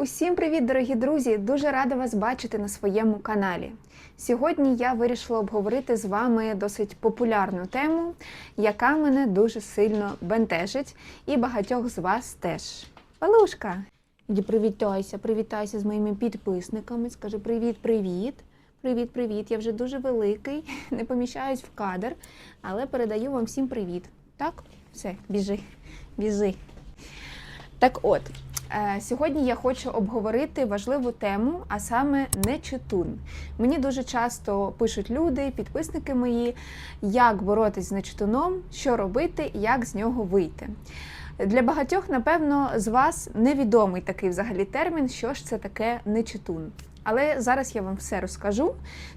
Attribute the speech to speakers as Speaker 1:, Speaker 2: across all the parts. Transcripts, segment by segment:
Speaker 1: Усім привіт, дорогі друзі! Дуже рада вас бачити на своєму каналі. Сьогодні я вирішила обговорити з вами досить популярну тему, яка мене дуже сильно бентежить, і багатьох з вас теж. Палушка! Іди привітайся, привітайся з моїми підписниками. Скажи привіт-привіт. Привіт, привіт. Я вже дуже великий, не поміщаюсь в кадр, але передаю вам всім привіт. Так, все, біжи, біжи. Так от, сьогодні я хочу обговорити важливу тему, а саме нечитун. Мені дуже часто пишуть люди, підписники мої, як боротись з нечитуном, що робити, як з нього вийти. Для багатьох, напевно, з вас невідомий такий взагалі термін, що ж це таке нечитун. Але зараз я вам все розкажу,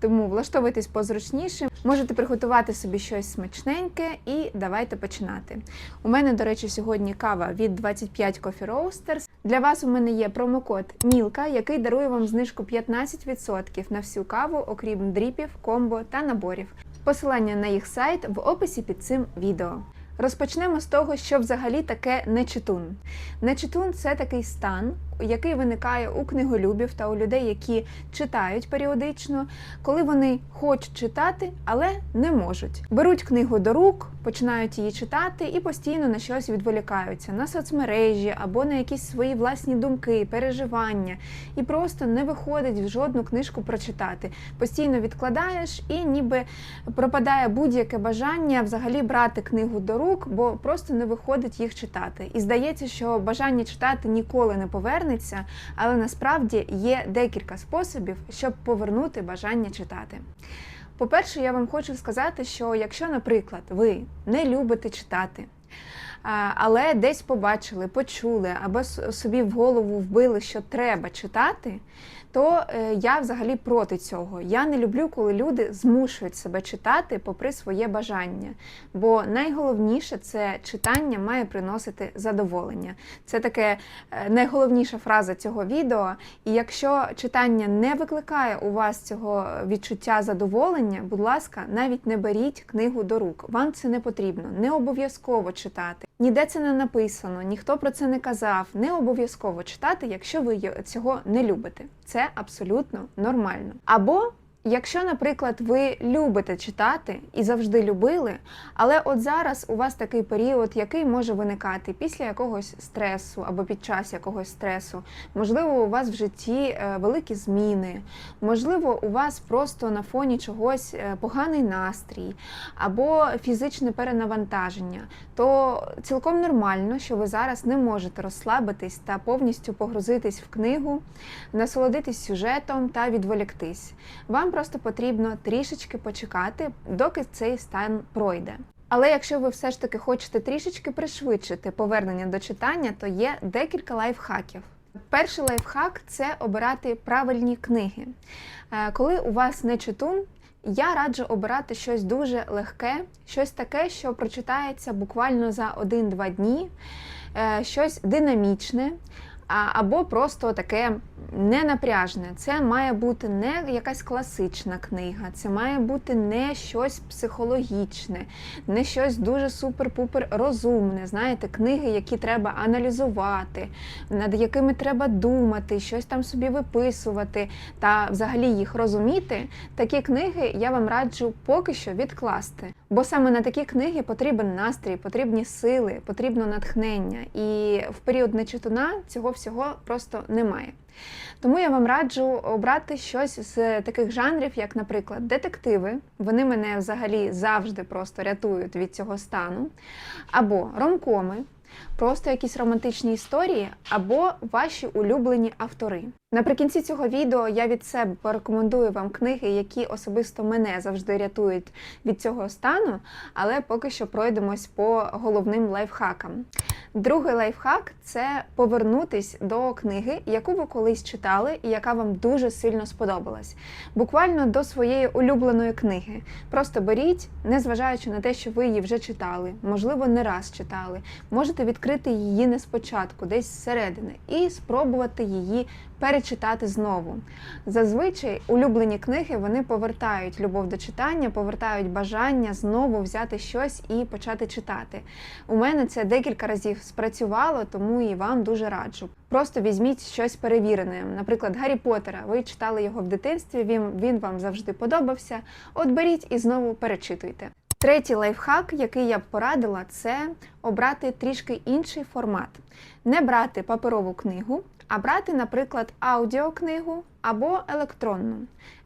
Speaker 1: тому влаштовуйтесь позручніше. Можете приготувати собі щось смачненьке і давайте починати. У мене, до речі, сьогодні кава від 25 Coffee Roasters. Для вас у мене є промокод Мілка, який дарує вам знижку 15% на всю каву, окрім дріпів, комбо та наборів. Посилання на їх сайт в описі під цим відео. Розпочнемо з того, що взагалі таке нечитун. Нечитун це такий стан, який виникає у книголюбів та у людей, які читають періодично, коли вони хочуть читати, але не можуть. Беруть книгу до рук, починають її читати і постійно на щось відволікаються на соцмережі або на якісь свої власні думки, переживання, і просто не виходить в жодну книжку прочитати. Постійно відкладаєш, і ніби пропадає будь-яке бажання взагалі брати книгу до рук, бо просто не виходить їх читати. І здається, що бажання читати ніколи не повернеться, але насправді є декілька способів, щоб повернути бажання читати. По-перше, я вам хочу сказати, що якщо, наприклад, ви не любите читати, але десь побачили, почули або собі в голову вбили, що треба читати, то е, я взагалі проти цього. Я не люблю, коли люди змушують себе читати попри своє бажання. Бо найголовніше це читання має приносити задоволення. Це таке е, найголовніша фраза цього відео. І якщо читання не викликає у вас цього відчуття задоволення, будь ласка, навіть не беріть книгу до рук. Вам це не потрібно, не обов'язково читати. Ніде це не написано, ніхто про це не казав. Не обов'язково читати, якщо ви цього не любите. Це абсолютно нормально. Або Якщо, наприклад, ви любите читати і завжди любили, але от зараз у вас такий період, який може виникати після якогось стресу або під час якогось стресу, можливо, у вас в житті е, великі зміни, можливо, у вас просто на фоні чогось е, поганий настрій або фізичне перенавантаження, то цілком нормально, що ви зараз не можете розслабитись та повністю погрузитись в книгу, насолодитись сюжетом та відволіктись. Вам просто потрібно трішечки почекати, доки цей стан пройде. Але якщо ви все ж таки хочете трішечки пришвидшити повернення до читання, то є декілька лайфхаків. Перший лайфхак це обирати правильні книги. Е, Коли у вас не читун, я раджу обирати щось дуже легке, щось таке, що прочитається буквально за 1-2 дні, е, щось динамічне. Або просто таке ненапряжне. Це має бути не якась класична книга, це має бути не щось психологічне, не щось дуже супер-пупер розумне. Знаєте, книги, які треба аналізувати, над якими треба думати, щось там собі виписувати та взагалі їх розуміти. Такі книги я вам раджу поки що відкласти. Бо саме на такі книги потрібен настрій, потрібні сили, потрібно натхнення. І в період нечитуна цього всього просто немає. Тому я вам раджу обрати щось з таких жанрів, як, наприклад, детективи. Вони мене взагалі завжди просто рятують від цього стану. Або ромкоми, просто якісь романтичні історії, або ваші улюблені автори. Наприкінці цього відео я від себе порекомендую вам книги, які особисто мене завжди рятують від цього стану, але поки що пройдемось по головним лайфхакам. Другий лайфхак це повернутись до книги, яку ви колись читали і яка вам дуже сильно сподобалась. Буквально до своєї улюбленої книги. Просто беріть, незважаючи на те, що ви її вже читали, можливо, не раз читали. Можете відкрити її не спочатку, десь зсередини, і спробувати її перечитати знову. Зазвичай улюблені книги вони повертають любов до читання, повертають бажання знову взяти щось і почати читати. У мене це декілька разів спрацювало, тому і вам дуже раджу. Просто візьміть щось перевірене. Наприклад, Гаррі Поттера. Ви читали його в дитинстві, він, він вам завжди подобався. От беріть і знову перечитуйте. Третій лайфхак, який я б порадила, це обрати трішки інший формат. Не брати паперову книгу, а брати, наприклад, аудіокнигу або електронну.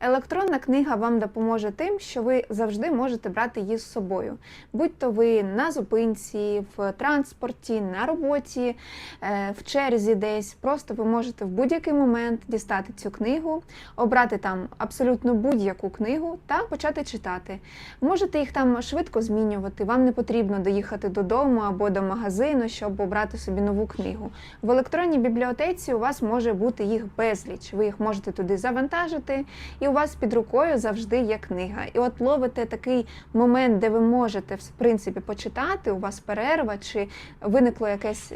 Speaker 1: Електронна книга вам допоможе тим, що ви завжди можете брати її з собою. Будь-то ви на зупинці, в транспорті, на роботі, е, в черзі десь. Просто ви можете в будь-який момент дістати цю книгу, обрати там абсолютно будь-яку книгу та почати читати. Можете їх там швидко змінювати, вам не потрібно доїхати додому або до магазину, щоб обрати собі нову книгу. В електронній бібліотеці у вас може бути їх безліч. Ви їх можете туди завантажити, і у вас під рукою завжди є книга. І от ловите такий момент, де ви можете в принципі почитати, у вас перерва, чи виникло якесь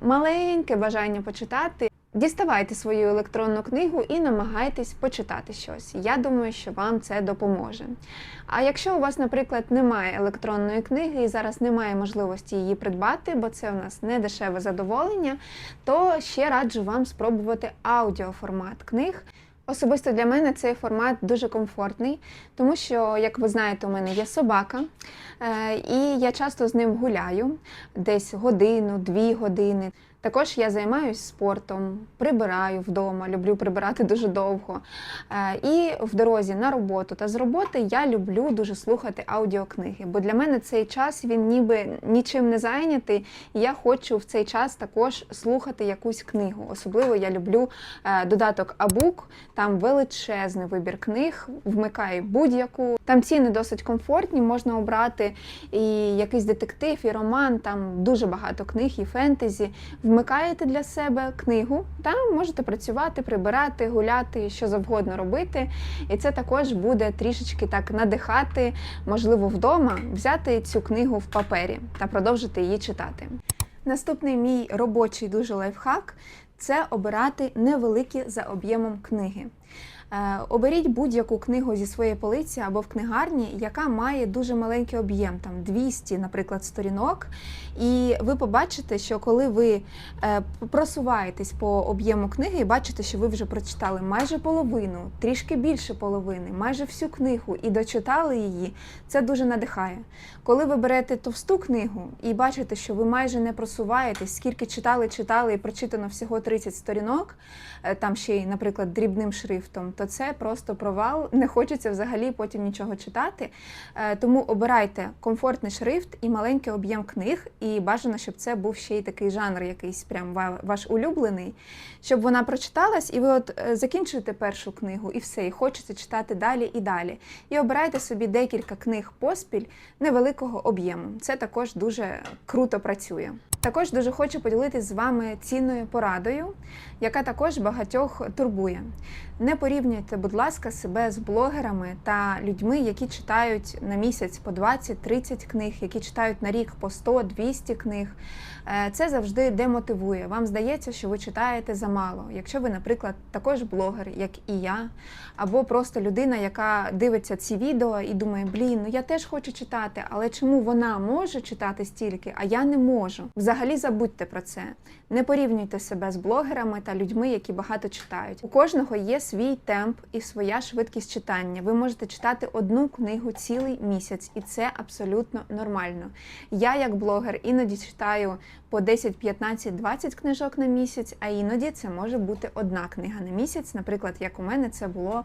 Speaker 1: маленьке бажання почитати. Діставайте свою електронну книгу і намагайтесь почитати щось. Я думаю, що вам це допоможе. А якщо у вас, наприклад, немає електронної книги і зараз немає можливості її придбати, бо це у нас не дешеве задоволення, то ще раджу вам спробувати аудіоформат книг. Особисто для мене цей формат дуже комфортний, тому що, як ви знаєте, у мене є собака, е, і я часто з ним гуляю десь годину, дві години. Також я займаюся спортом, прибираю вдома, люблю прибирати дуже довго. Е, І в дорозі на роботу та з роботи я люблю дуже слухати аудіокниги, бо для мене цей час він ніби нічим не зайнятий, і я хочу в цей час також слухати якусь книгу. Особливо я люблю е, додаток Абук, там величезний вибір книг, вмикаю будь-яку. Там ціни досить комфортні, можна обрати і якийсь детектив, і роман, там дуже багато книг, і фентезі. Вмикаєте для себе книгу, та можете працювати, прибирати, гуляти, що завгодно робити. І це також буде трішечки так надихати, можливо, вдома взяти цю книгу в папері та продовжити її читати. Наступний мій робочий дуже лайфхак це обирати невеликі за об'ємом книги. Е, Оберіть будь-яку книгу зі своєї полиці або в книгарні, яка має дуже маленький об'єм, там 200, наприклад, сторінок. І ви побачите, що коли ви е, просуваєтесь по об'єму книги і бачите, що ви вже прочитали майже половину, трішки більше половини, майже всю книгу і дочитали її, це дуже надихає. Коли ви берете товсту книгу і бачите, що ви майже не просуваєтесь, скільки читали, читали і прочитано всього 30 сторінок, е, там ще й, наприклад, дрібним шрифтом, то це просто провал. Не хочеться взагалі потім нічого читати. Е, Тому обирайте комфортний шрифт і маленький об'єм книг, і бажано, щоб це був ще й такий жанр, якийсь прям ваш улюблений, щоб вона прочиталась, і ви от е, закінчуєте першу книгу, і все, і хочеться читати далі і далі. І обирайте собі декілька книг поспіль невеликого об'єму. Це також дуже круто працює. Також дуже хочу поділитися з вами цінною порадою, яка також багатьох турбує. Не порівнюйте, будь ласка, себе з блогерами та людьми, які читають на місяць по 20-30 книг, які читають на рік по 100-200 книг. Е, Це завжди демотивує. Вам здається, що ви читаєте замало. Якщо ви, наприклад, також блогер, як і я, або просто людина, яка дивиться ці відео і думає, блін, ну я теж хочу читати, але чому вона може читати стільки, а я не можу? Взагалі забудьте про це. Не порівнюйте себе з блогерами та людьми, які багато читають. У кожного є свій темп і своя швидкість читання. Ви можете читати одну книгу цілий місяць, і це абсолютно нормально. Я, як блогер, іноді читаю по 10, 15, 20 книжок на місяць, а іноді це може бути одна книга на місяць. Наприклад, як у мене це було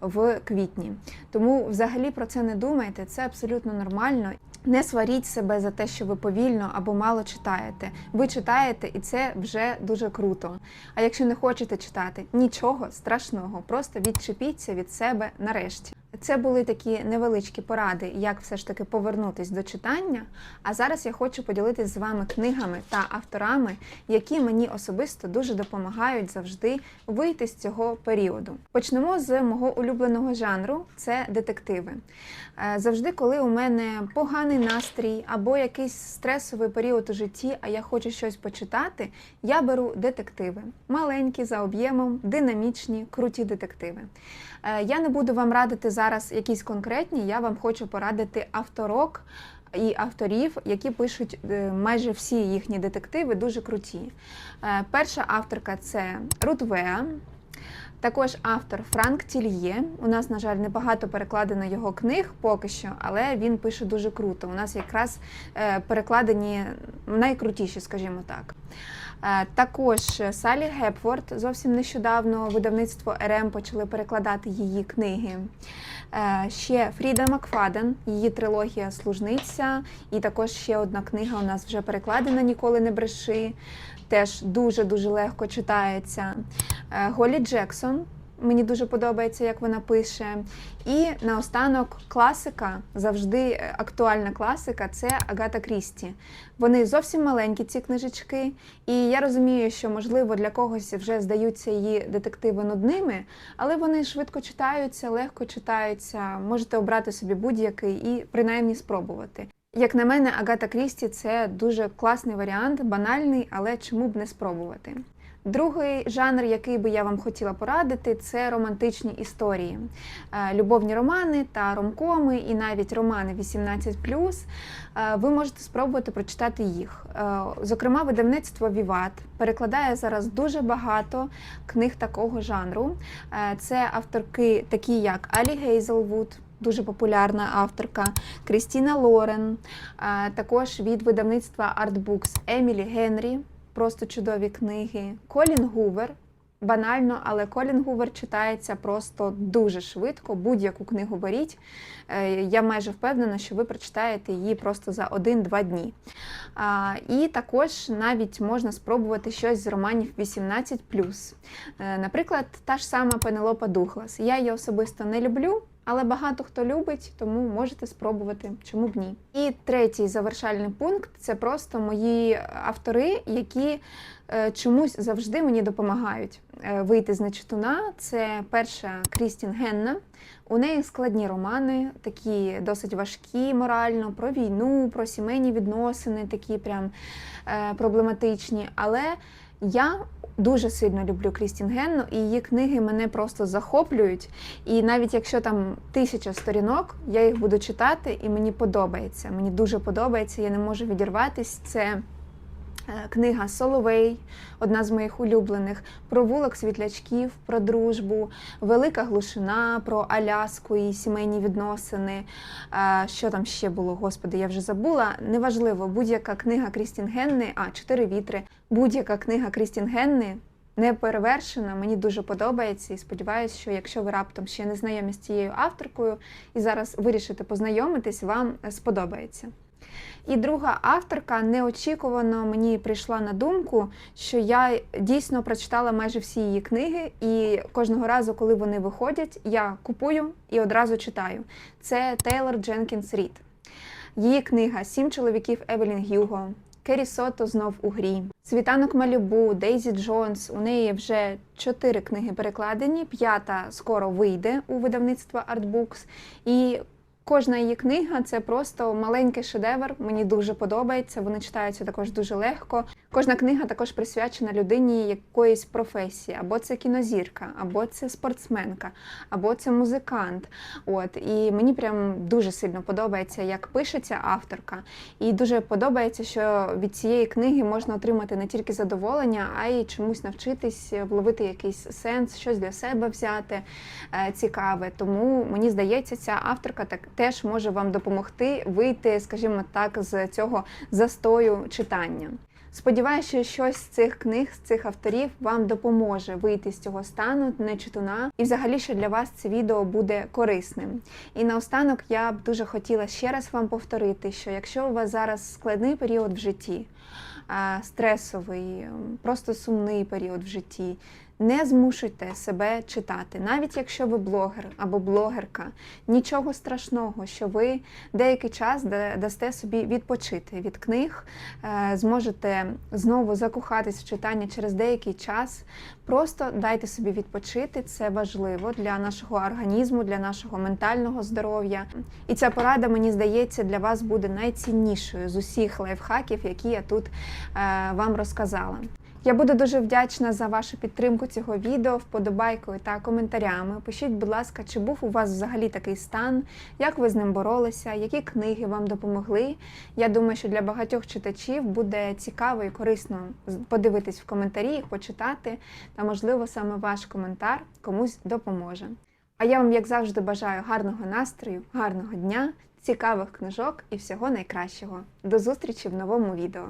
Speaker 1: в квітні. Тому взагалі про це не думайте, це абсолютно нормально. Не сваріть себе за те, що ви повільно або мало читаєте. Ви читаєте, і це вже дуже круто. А якщо не хочете читати, нічого страшного, просто відчепіться від себе нарешті. Це були такі невеличкі поради, як все ж таки повернутись до читання. А зараз я хочу поділитися з вами книгами та авторами, які мені особисто дуже допомагають завжди вийти з цього періоду. Почнемо з мого улюбленого жанру це детективи. Е, Завжди, коли у мене поганий настрій або якийсь стресовий період у житті, а я хочу щось почитати, я беру детективи. Маленькі за об'ємом, динамічні, круті детективи. Е, Я не буду вам радити зараз якісь конкретні, я вам хочу порадити авторок і авторів, які пишуть е, майже всі їхні детективи, дуже круті. Е, Перша авторка це Рут Веа. Також автор Франк Тільє. У нас, на жаль, небагато перекладено його книг поки що, але він пише дуже круто. У нас якраз е, перекладені найкрутіші, скажімо так. Е, Також Салі Гепфорд зовсім нещодавно видавництво РМ почали перекладати її книги. Е, Ще Фріда Макфаден, її трилогія Служниця, і також ще одна книга у нас вже перекладена Ніколи не бреши. Теж дуже-дуже легко читається. Е, Голі Джексон. Мені дуже подобається, як вона пише. І наостанок класика, завжди е, актуальна класика це Агата Крісті. Вони зовсім маленькі, ці книжечки. І я розумію, що, можливо, для когось вже здаються її детективи нудними, але вони швидко читаються, легко читаються. Можете обрати собі будь-який і принаймні спробувати. Як на мене, Агата Крісті це дуже класний варіант, банальний, але чому б не спробувати. Другий жанр, який би я вам хотіла порадити, це романтичні історії, Е, любовні романи та ромкоми, і навіть романи 18+. Е, Ви можете спробувати прочитати їх. Е, Зокрема, видавництво Віват перекладає зараз дуже багато книг такого жанру. Це авторки, такі як Алі Гейзелвуд, дуже популярна авторка, Крістіна Лорен, також від видавництва Artbooks Емілі Генрі, просто чудові книги, Колін Гувер. Банально, але Колін Гувер читається просто дуже швидко. Будь-яку книгу беріть. Е, Я майже впевнена, що ви прочитаєте її просто за 1-2 дні. І також навіть можна спробувати щось з романів 18+. Е, Наприклад, та ж сама Пенелопа Дуглас. Я її особисто не люблю. Але багато хто любить, тому можете спробувати, чому б ні. І третій завершальний пункт це просто мої автори, які е, чомусь завжди мені допомагають е, вийти з нечитуна. Це перша Крістін Генна. У неї складні романи, такі досить важкі морально, про війну, про сімейні відносини, такі прям е, проблематичні. Але я дуже сильно люблю Крістін Генну, і її книги мене просто захоплюють. І навіть якщо там тисяча сторінок, я їх буду читати, і мені подобається. Мені дуже подобається, я не можу відірватись. Це книга Соловей, одна з моїх улюблених, про вулок світлячків, про дружбу, Велика глушина, про Аляску і сімейні відносини. Е, Що там ще було, господи, я вже забула. Неважливо, будь-яка книга Крістін Генни, а чотири вітри, будь-яка книга Крістін Генни не перевершена, мені дуже подобається і сподіваюся, що якщо ви раптом ще не знайомі з цією авторкою і зараз вирішите познайомитись, вам сподобається. І друга авторка неочікувано мені прийшла на думку, що я дійсно прочитала майже всі її книги, і кожного разу, коли вони виходять, я купую і одразу читаю. Це Тейлор Дженкінс Рід. Її книга Сім чоловіків Евелін Гюго. Кері Сото знов у грі. Світанок Малюбу, Дейзі Джонс. У неї вже чотири книги перекладені, п'ята скоро вийде у видавництво Artbooks. І Кожна її книга це просто маленький шедевр. Мені дуже подобається. Вони читаються також дуже легко. Кожна книга також присвячена людині якоїсь професії, або це кінозірка, або це спортсменка, або це музикант. От і мені прям дуже сильно подобається, як пишеться авторка. І дуже подобається, що від цієї книги можна отримати не тільки задоволення, а й чомусь навчитись, вловити якийсь сенс, щось для себе взяти е, цікаве. Тому мені здається, ця авторка так теж може вам допомогти вийти, скажімо так, з цього застою читання. Сподіваюся, що щось з цих книг, з цих авторів вам допоможе вийти з цього стану нечитуна, і взагалі, що для вас це відео буде корисним. І наостанок я б дуже хотіла ще раз вам повторити, що якщо у вас зараз складний період в житті, стресовий, просто сумний період в житті, Не змушуйте себе читати, навіть якщо ви блогер або блогерка. Нічого страшного, що ви деякий час дасте собі відпочити від книг, е, зможете знову закохатись в читання через деякий час. Просто дайте собі відпочити, це важливо для нашого організму, для нашого ментального здоров'я. І ця порада, мені здається, для вас буде найціннішою з усіх лайфхаків, які я тут е, вам розказала. Я буду дуже вдячна за вашу підтримку цього відео, вподобайкою та коментарями. Пишіть, будь ласка, чи був у вас взагалі такий стан, як ви з ним боролися, які книги вам допомогли. Я думаю, що для багатьох читачів буде цікаво і корисно подивитись в коментарі, їх почитати, та, можливо, саме ваш коментар комусь допоможе. А я вам, як завжди, бажаю гарного настрою, гарного дня, цікавих книжок і всього найкращого. До зустрічі в новому відео.